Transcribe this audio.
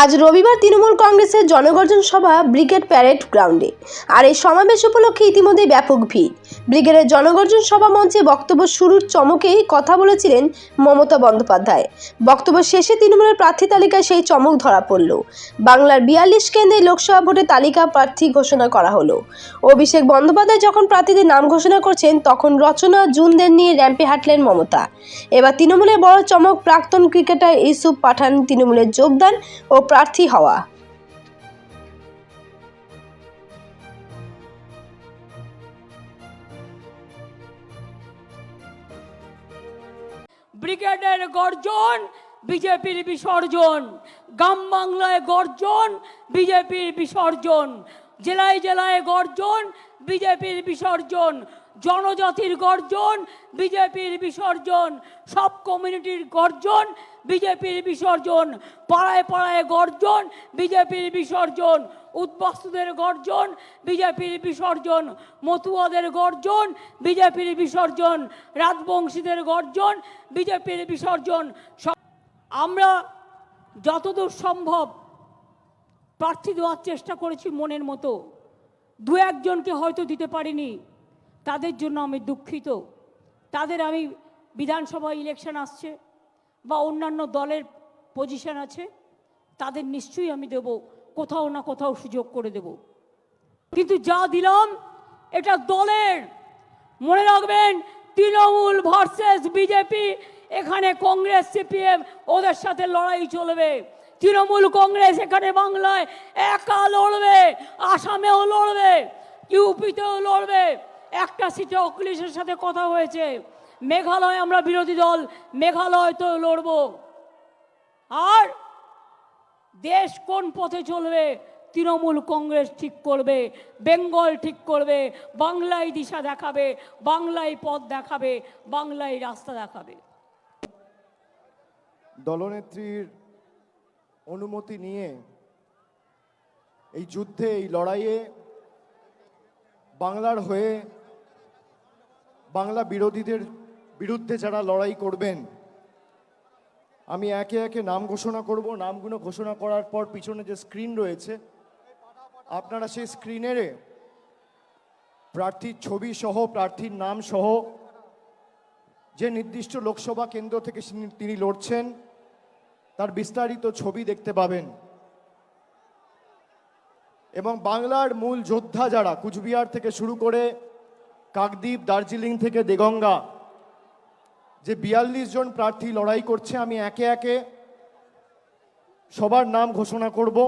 আজ রবিবার তৃণমূল কংগ্রেসের জনগর্জন সভা ব্রিগেড প্যারেড গ্রাউন্ডে। আর এই সমাবেশ উপলক্ষে ইতিমধ্যেই ব্যাপক ভিড়। ব্রিগেডের জনগর্জন সভা মঞ্চে বক্তব্য শুরুর চমকেই কথা বলেছিলেন মমতা বন্দ্যোপাধ্যায়। বক্তব্য শেষে তৃণমূলের প্রার্থী তালিকায় সেই চমক ধরা পড়ল। বাংলার বিয়াল্লিশ কেন্দ্রে লোকসভা ভোটে তালিকা প্রার্থী ঘোষণা করা হলো। অভিষেক বন্দ্যোপাধ্যায় যখন প্রার্থীদের নাম ঘোষণা করছেন, তখন রচনা জুনদের নিয়ে র্যাম্পে হাঁটলেন মমতা। এবার তৃণমূলের বড় চমক প্রাক্তন ক্রিকেটার ইউসুফ পাঠান তৃণমূলের যোগদান ও প্রার্থী হওয়া। ব্রিগেডের গর্জন, বিজেপির বিসর্জন। গ্রাম বাংলায় গর্জন, বিজেপির বিসর্জন। জেলায় জেলায় গর্জন, বিজেপির বিসর্জন। জনজাতির গর্জন, বিজেপির বিসর্জন। সব কমিউনিটির গর্জন বিজেপির বিসর্জন, পাড়ায় পাড়ায় গর্জন, বিজেপির বিসর্জন, উদ্বাস্তুদের গর্জন, বিজেপির বিসর্জন, মতুয়াদের গর্জন, বিজেপির বিসর্জন, রাজবংশীদের গর্জন, বিজেপির বিসর্জন আমরা যতদূর সম্ভব প্রার্থী দেওয়ার চেষ্টা করেছি মনের মতো। দু একজনকে হয়তো দিতে পারিনি। তাদের জন্য আমি দুঃখিত। তাদের আমি বিধানসভা ইলেকশন আসছে। বা অন্যান্য দলের পজিশন আছে, তাদের নিশ্চয়ই আমি দেব। কোথাও না কোথাও সুযোগ করে দেব। কিন্তু যা দিলাম, এটা দলের। মনে রাখবেন, তৃণমূল ভার্সেস বিজেপি এখানে কংগ্রেস সিপিএম ওদের সাথে লড়াই চলবে। তৃণমূল কংগ্রেস এখানে বাংলায় একা লড়বে, আসামেও লড়বে ইউপিতেও লড়বে। একটা সিটে অখিলেশের সাথে কথা হয়েছে। মেঘালয় আমরা বিরোধী দল, মেঘালয় তো লড়বো। আর দেশ কোন পথে চলবে, তৃণমূল কংগ্রেস ঠিক করবে, বেঙ্গল ঠিক করবে, বাংলায় দিশা দেখাবে, বাংলায় পথ দেখাবে, বাংলায় রাস্তা দেখাবে। দলনেত্রীর অনুমতি নিয়ে এই যুদ্ধে, এই লড়াইয়ে বাংলার হয়ে বাংলা বিরোধীদের বিরুদ্ধে যারা লড়াই করবেন, আমি একে একে নাম ঘোষণা করব। নামগুলো ঘোষণা করার পর পিছনে যে স্ক্রিন রয়েছে, আপনারা সেই স্ক্রিনের প্রার্থীর ছবি সহ, প্রার্থীর নাম সহ, যে নির্দিষ্ট লোকসভা কেন্দ্র থেকে তিনি- লড়ছেন, তার বিস্তারিত ছবি দেখতে পাবেন। এবং বাংলার মূল যোদ্ধা যারা, কুচবিহার থেকে শুরু করে কাকদ্বীপ, দার্জিলিং থেকে দেগঙ্গা যে বিয়াল্লিশ জন প্রার্থী লড়াই করছে আমি একে একে সবার নাম ঘোষণা করব।